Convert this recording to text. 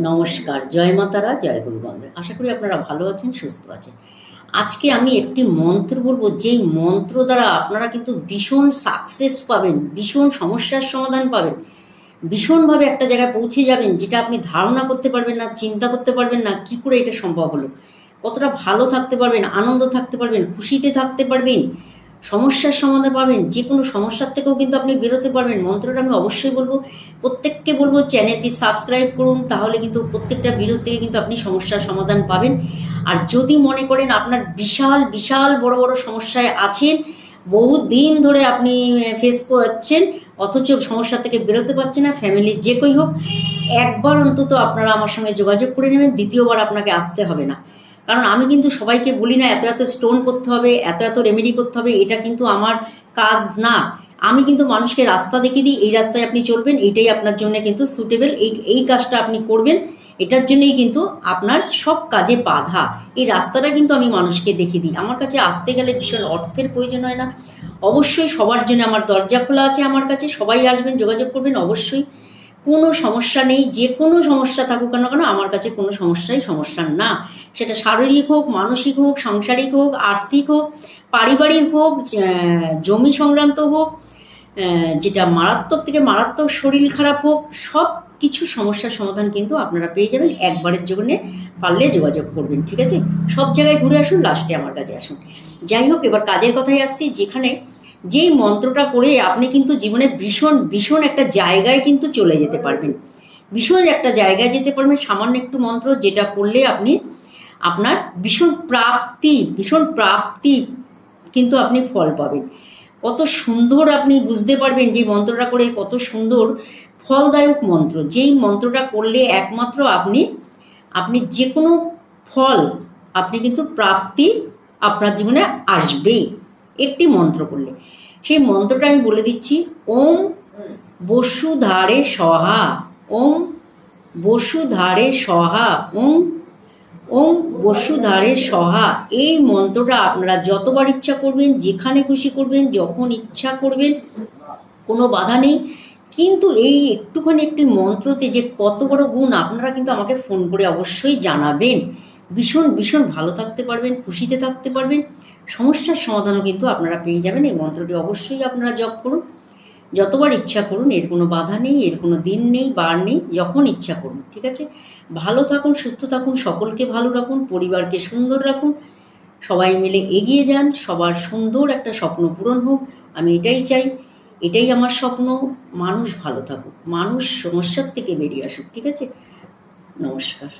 নমস্কার, জয় মাতারা, জয় গুরু বন্দে। আশা করি আপনারা ভালো আছেন, সুস্থ আছেন। আজকে আমি একটি মন্ত্র বলব, যেই মন্ত্র দ্বারা আপনারা কিন্তু ভীষণ সাকসেস পাবেন, ভীষণ সমস্যার সমাধান পাবেন। ভীষণভাবে একটা জায়গায় পৌঁছে যাবেন, যেটা আপনি ধারণা করতে পারবেন না, চিন্তা করতে পারবেন না, কি করে এটা সম্ভব হলো? কতটা ভালো থাকতে পারবেন, আনন্দ থাকতে পারবেন, খুশিতে থাকতে পারবেন সমস্যার সমাধান পাবেন যে কোনো সমস্যার থেকেও কিন্তু আপনি বেরোতে পারবেন। মন্ত্রটা আমি অবশ্যই বলব, প্রত্যেককে বলব চ্যানেলটি সাবস্ক্রাইব করুন, তাহলে কিন্তু প্রত্যেকটা ভিডিও থেকে কিন্তু আপনি সমস্যার সমাধান পাবেন। আর যদি মনে করেন আপনার বিশাল বিশাল বড় বড় সমস্যায় আছেন বহু দিন ধরে আপনি ফেস করছেন, অথচ সমস্যা থেকে বেরোতে পারছেন না ফ্যামিলির যে কই হোক, একবার অন্তত আপনারা আমার সঙ্গে যোগাযোগ করে নেবেন, দ্বিতীয়বার আপনাকে আসতে হবে না। কারণ আমি কিন্তু সবাইকে বলি না, এত এত স্টোন করতে হবে, এত এত রেমেডি করতে হবে, এটা কিন্তু আমার কাজ না। আমি কিন্তু মানুষকে রাস্তা দেখিয়ে দিই, এই রাস্তায় আপনি চলবেন, এটাই আপনার জন্য কিন্তু সুটেবল এই এই কাজটা আপনি করবেন, এটার জন্যই কিন্তু আপনার সব কাজে বাধা। এই রাস্তাটা কিন্তু আমি মানুষকে দেখিয়ে দিই। আমার কাছে আসতে গেলে ভীষণ অর্থের প্রয়োজন হয় না। অবশ্যই সবার জন্য আমার দরজা খোলা আছে আমার কাছে, সবাই আসবেন, যোগাযোগ করবেন, অবশ্যই। কোনো সমস্যা নেই, যে কোনো সমস্যা থাকুক কেন কেন, আমার কাছে কোনো সমস্যাই সমস্যা না। সেটা শারীরিক হোক, মানসিক হোক, সাংসারিক হোক, আর্থিক হোক, পারিবারিক হোক জমি সংক্রান্ত হোক যেটা মারাত্মক থেকে মারাত্মক শরীর খারাপ হোক, সব কিছু সমস্যার সমাধান কিন্তু আপনারা পেয়ে যাবেন। একবারের জন্য পারলে যোগাযোগ করবেন, ঠিক আছে? সব জায়গায় ঘুরে আসুন লাস্টে আমার কাছে আসুন। যাই হোক, এবার কাজের কথায় আসছি, যেখানে যেই মন্ত্রটা করে আপনি কিন্তু জীবনে ভীষণ ভীষণ একটা জায়গায় কিন্তু চলে যেতে পারবেন। ভীষণ একটা জায়গায় যেতে পারবেন, সামান্য একটু মন্ত্র যেটা করলে আপনি আপনার ভীষণ প্রাপ্তি ভীষণ প্রাপ্তি কিন্তু আপনি ফল পাবেন। কত সুন্দর আপনি বুঝতে পারবেন যে মন্ত্রটা করে কত সুন্দর, ফলদায়ক মন্ত্র। যেই মন্ত্রটা করলে একমাত্র আপনি আপনি যে কোনো ফল, আপনি কিন্তু প্রাপ্তি আপনার জীবনে আসবেই। একটি মন্ত্র করলে সেই মন্ত্রটা আমি বলে দিচ্ছি, ওম বসুধারে সহা, ওম বসুধারে সহা, ওম ওম বসুধারে সহা। এই মন্ত্রটা আপনারা যতবার ইচ্ছা করবেন, যেখানে খুশি করবেন, যখন ইচ্ছা করবেন, কোনো বাধা নেই। কিন্তু এই একটুখানি একটি মন্ত্রতে যে কত বড় গুণ, আপনারা কিন্তু আমাকে ফোন করে অবশ্যই জানাবেন। ভীষণ ভীষণ ভালো থাকতে পারবেন, খুশিতে থাকতে পারবেন। সমস্যার সমাধানও কিন্তু আপনারা পেয়ে যাবেন। এই মন্ত্রটি অবশ্যই আপনারা জপ করুন। যতবার ইচ্ছা করুন, এর কোনো বাধা নেই, এর কোনো দিন নেই, বার নেই, যখন ইচ্ছা করুন, ঠিক আছে? ভালো থাকুন, সুস্থ থাকুন, সকলকে ভালো রাখুন, পরিবারকে সুন্দর রাখুন। সবাই মিলে এগিয়ে যান, সবার সুন্দর একটা স্বপ্ন পূরণ হোক। আমি এটাই চাই, এটাই আমার স্বপ্ন, মানুষ ভালো থাকুক, মানুষ সমস্যার থেকে বেরিয়ে আসুক, ঠিক আছে? নমস্কার।